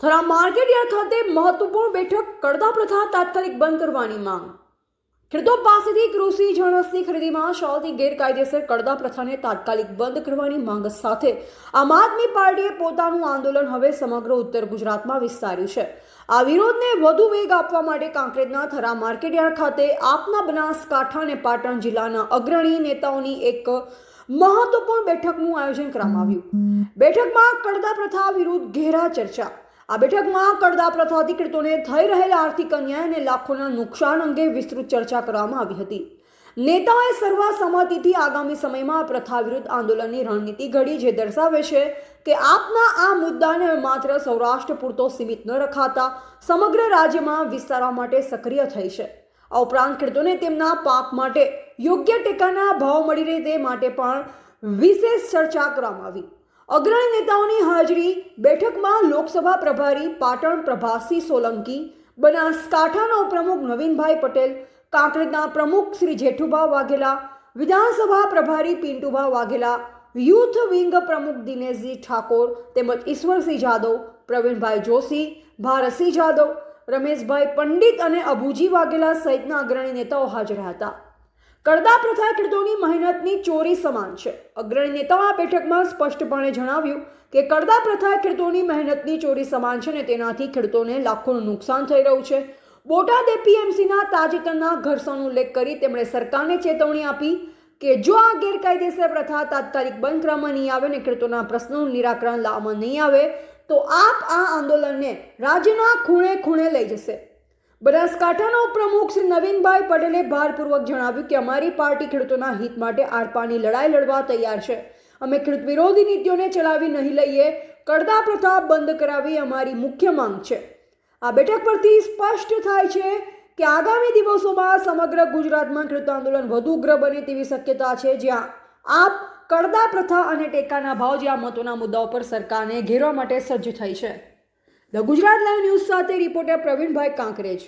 Thara market yard ખાતે મહત્વપૂર્ણ બેઠક કડદા પ્રથા તાત્કાલિક બંધ કરવાની માંગ. ખેડૂતો પાસેથી કૃષિ જણસની ખરીદીમાં શાળાથી ગેરકાયદેસર કડદા પ્રથાને તાત્કાલિક બંધ કરવાની માંગ સાથે આમ આદમી પાર્ટીએ પોતાનું આંદોલન હવે સમગ્ર ઉત્તર ગુજરાતમાં વિસ્તાર્યું છે. આ વિરોધને વધુ વેગ આપવા માટે કાંકરેજના થરા માર્કેટયાર્ડ ખાતે આપના બનાસકાંઠા અને પાટણ જિલ્લાના અગ્રણી નેતાઓની એક મહત્વપૂર્ણ બેઠકનું આયોજન કરવામાં આવ્યું. બેઠકમાં કડદા પ્રથા વિરુદ્ધ ઘેરા ચર્ચા આ બેઠકમાં કડદા પ્રથાથી ખેડૂતોને થઈ રહેલા આર્થિક અન્યાય અને લાખોના નુકસાન અંગે વિસ્તૃત ચર્ચા કરવામાં આવી હતી. નેતાઓએ સર્વસંમતિથી આગામી સમયમાં પ્રથા વિરુદ્ધ આંદોલનની રણનીતિ ઘડી, જે દર્શાવે છે કે આપના આ મુદ્દાને માત્ર સૌરાષ્ટ્ર પૂરતો સીમિત ન રખાતા, સમગ્ર રાજ્યમાં વિસ્તારવા માટે સક્રિય થઈ છે. આ ઉપરાંત ખેડૂતોને તેમના પાક માટે યોગ્ય ટેકાના ભાવ મળી રહે તે માટે પણ વિશેષ ચર્ચા કરવામાં આવી. અગ્રણી નેતાઓની હાજરી, બેઠકમાં લોકસભા પ્રભારી પાટણ પ્રભાસી સોલંકી, બનાસકાંઠાના ઉપપ્રમુખ નવીનભાઈ પટેલ, કાંકરેજના પ્રમુખ શ્રી જેઠુભા વાઘેલા, વિધાનસભા પ્રભારી પિન્ટુભા વાઘેલા, યુથ વિંગ પ્રમુખ દિનેશજી ઠાકોર તેમજ ઈશ્વરસિંહ જાદવ, પ્રવીણભાઈ જોશી, ભારતસિંહ જાદવ, રમેશભાઈ પંડિત અને અભુજી વાઘેલા સહિતના અગ્રણી નેતાઓ હાજર હતા. કડદા પ્રથા ખેડૂતોની મહેનતની ચોરી સમાન છે. અગ્રણી નેતાઓ આ બેઠકમાં સ્પષ્ટપણે જણાવ્યું કે કડદા પ્રથા ખેડૂતોની મહેનતની ચોરી સમાન છે અને તેનાથી ખેડૂતોને લાખોનું નુકસાન થઈ રહ્યું છે. બોટાદ એપીએમસીના તાજેતરના ઘર્ષણનો ઉલ્લેખ કરી તેમણે સરકારને ચેતવણી આપી કે જો આ ગેરકાયદેસર પ્રથા તાત્કાલિક બંધ કરવામાં નહીં આવે અને ખેડૂતોના પ્રશ્નોનું નિરાકરણ લાવવામાં નહીં આવે, તો આપ આ આંદોલનને રાજ્યના ખૂણે ખૂણે લઈ જશે. બનાસકાંઠાના ઉપપ્રમુખ શ્રી નવીનભાઈ પટેલે ભારપૂર્વક જણાવ્યું કે અમારી પાર્ટી ખેડૂતોના હિત માટે આરપારની લડાઈ લડવા તૈયાર છે. અમે ખેડૂત વિરોધી નીતિઓને ચલાવી નહીં લઈએ. કડદા પ્રથા બંધ કરાવી અમારી મુખ્ય માંગ છે. આ બેઠક પરથી સ્પષ્ટ થાય છે કે આગામી દિવસોમાં સમગ્ર ગુજરાતમાં ખેડૂત આંદોલન વધુ ઉગ્ર બને તેવી શક્યતા છે. જ્યાં આપ કડદા પ્રથા અને ટેકાના ભાવ જેવા મતોના મુદ્દાઓ પર સરકારને ઘેરવા માટે સજ્જ થઈ છે. ધ ગુજરાત લાઈવ ન્યૂઝ સાથે રિપોર્ટર પ્રવીણભાઈ કાંકરેજ.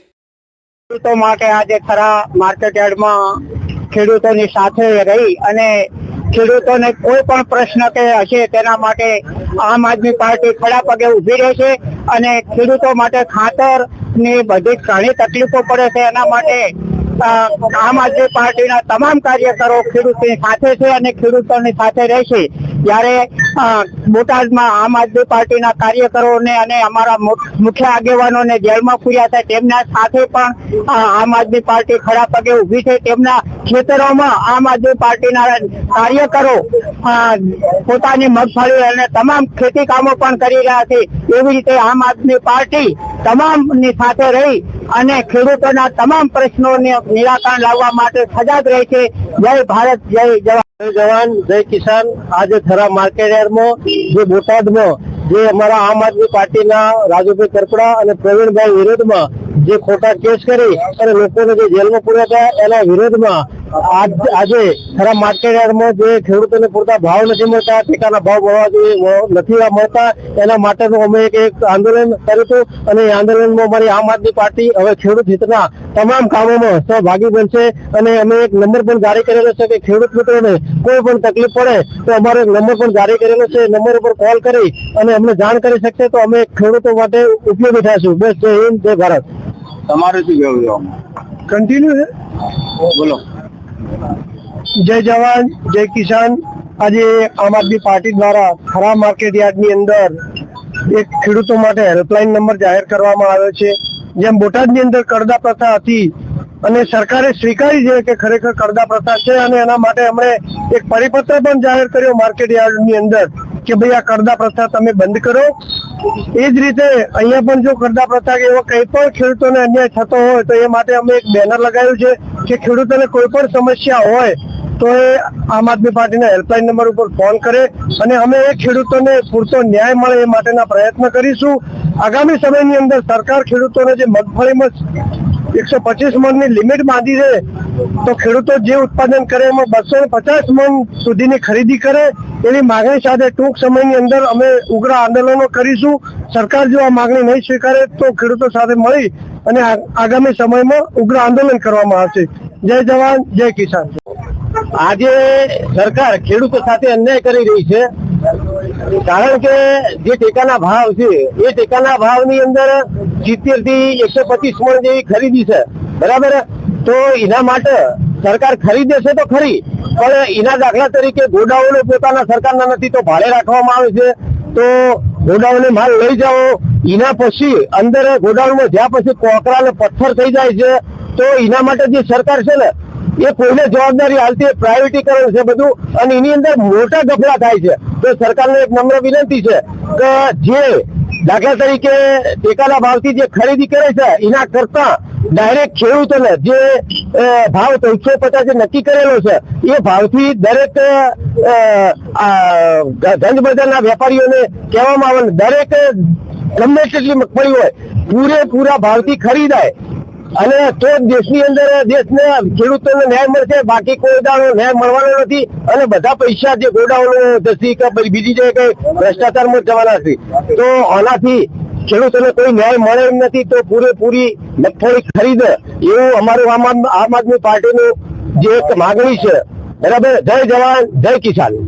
ખેડૂતો માટે આજે ખરા માર્કેટ યાર્ડમાં ખેડૂતોની સાથે રહી અને ખેડૂતોને કોઈ પણ પ્રશ્ન કે હશે તેના માટે આમ આદમી પાર્ટી ખડા પગે ઊભી રહેશે અને ખેડૂતો માટે ખાતરની બધી ઘણી તકલીફો પડે છે. એના માટે આમ આદમી પાર્ટીના તમામ કાર્યકરો ખેડૂતની સાથે છે અને ખેડૂતોની સાથે રહેશે. ત્યારે બોટાદમાં આમ આદમી પાર્ટીના કાર્યકરોને અને અમારા મુખ્ય આગેવાનોને જેલમાં પૂર્યા છે તેમના સાથે પણ આમ આદમી પાર્ટી ખડા પગે ઊભી છે તેમના ખેતરોમાં આમ આદમી પાર્ટીના કાર્યકરો પોતાની મગફળી અને તમામ ખેતી કામો પણ કરી રહ્યા છે. એવી રીતે આમ આદમી પાર્ટી તમામની સાથે રહી અને ખેડૂતોના તમામ પ્રશ્નોને નિરાકરણ લાવવા માટે સજાગ રહે છે. જય ભારત, જય જવાન. જય જવાન, જય કિસાન. આજે થરા માર્કેટ યાર્ડમાં જે બોટાદમાં જે અમારા આમ આદમી પાર્ટીના રાજુભાઈ કરપડા અને પ્રવીણભાઈ વિરોધમાં જે ખોટા કેસ કરી અને લોકોને જે જેલમાં પૂર્યા હતા, એના વિરોધમાં આજે ખરાબ માર્કેટયાર્ડમાં જે ખેડૂતોને પૂરતા ભાવ નથી મળતા, ટેકાના ભાવ મળવા નથી મળતા, એના માટેનું અમે એક આંદોલન કર્યું હતું. અને આંદોલનમાં અમારી આમ આદમી પાર્ટી હવે ખેડૂત હિતના તમામ કામોમાં સહભાગી બનશે. અને અમે એક નંબર પણ જારી કરેલો છે કે ખેડૂત મિત્રોને કોઈ પણ તકલીફ પડે, તો અમારો નંબર પણ જારી કરેલો છે. નંબર ઉપર કોલ કરી અને અમને જાણ કરી શકશે, તો અમે ખેડૂતો માટે ઉપયોગી થશું બસ જય હિન્દ, જય ભારત. તમારું શું કહેવું કન્ટિન્યુ છે બોલો. જય જવાન જય કિસાન. આજે આમ આદમી પાર્ટી દ્વારા ખરા માર્કેટ યાર્ડની અંદર એક ખેડૂતો માટે હેલ્પલાઇન નંબર જાહેર કરવામાં આવ્યો છે. જેમ બોટાદની અંદર કરદા પ્રથા હતી અને સરકારે સ્વીકારી છે કે ખરેખર કરદા પ્રથા છે અને એના માટે એમણે એક પરિપત્ર પણ જાહેર કર્યો માર્કેટ યાર્ડની અંદર કે ભાઈ આ કરદા પ્રથા તમે બંધ કરો. એ જ રીતે અહીંયા પણ જો કરતા પ્રથા કે એવો કંઈ પણ ખેડૂતોને અન્યાય થતો હોય તો એ માટે અમે એક બેનર લગાવ્યું છે કે ખેડૂતોને કોઈ પણ સમસ્યા હોય તો એ આમ આદમી પાર્ટીના હેલ્પલાઇન નંબર ઉપર ફોન કરે અને અમે એ ખેડૂતોને પૂરતો ન્યાય મળે એ માટેના પ્રયત્ન કરીશું. આગામી સમયની અંદર સરકાર ખેડૂતોને જે મગફળીમાં એકસો પચીસ મણની લિમિટ બાંધી દે, તો ખેડૂતો જે ઉત્પાદન કરે એમાં બસો પચાસ મણ સુધીની ખરીદી કરે. એની માગણી સાથે ટૂંક સમયની અંદર અમે ઉગ્ર આંદોલનો કરીશું. સરકાર જો આ માગણી નહીં સ્વીકારે તો ખેડૂતો સાથે મળી અને આગામી સમયમાં ઉગ્ર આંદોલન કરવામાં આવશે. જય જવાન, જય કિસાન. આજે સરકાર ખેડૂતો સાથે અન્યાય કરી રહી છે. કારણ કે જે ટેકાના ભાવ છે, એ ટેકાના ભાવની અંદર સિત્તેરથી એકસો પચીસ મણ જેવી ખરીદી છે. બરાબર? તો એના માટે સરકાર ખરીદે છે તો ખરી, પણ એના દાખલા તરીકે ગોડાઉનો પોતાના સરકારના નથી તો ભાડે રાખવામાં આવે છે. તો ગોડાઉને માલ લઈ જાઓ, એના પછી અંદર ગોડાઉનમાં જ્યાં પછી કોકરા ને પથ્થર થઈ જાય છે, તો એના માટે જે સરકાર છે ને એ કોઈને જવાબદારી હાલતી પ્રાઇવેટીકરણ છે બધું, અને એની અંદર મોટા ગફલા થાય છે. તો સરકારને એક નમ્ર વિનંતી છે કે જે દાખલા તરીકે ટેકાના ભાવથી જે ખરીદી કરે છે, એના કરતા ડાયરેક્ટ ખેડૂતોને જે ભાવ ત્રણસો પચાસ નક્કી કરેલો છે, એ ભાવથી દરેક ગંજ બજારના વેપારીઓને કહેવામાં આવે દરેક ગમે તેટલી મગફળી હોય, પૂરેપૂરા ભાવથી ખરીદાય અને તો દેશની અંદર દેશને ખેડૂતોને ન્યાય મળશે, બાકી કોઈ દાડો ન્યાય મળવાનો નથી. અને બધા પૈસા જે ગોડાઉનો જશે કે બીજી જગ્યાએ કઈ ભ્રષ્ટાચારમાં જવાના છે. તો આનાથી ખેડૂતોને કોઈ ન્યાય મળે એમ નથી, તો પૂરેપૂરી મગફળી ખરીદે એવું અમારું આમ આમ આદમી પાર્ટીનું જે એક માગણી છે. બરાબર? જય જવાન, જય કિસાન.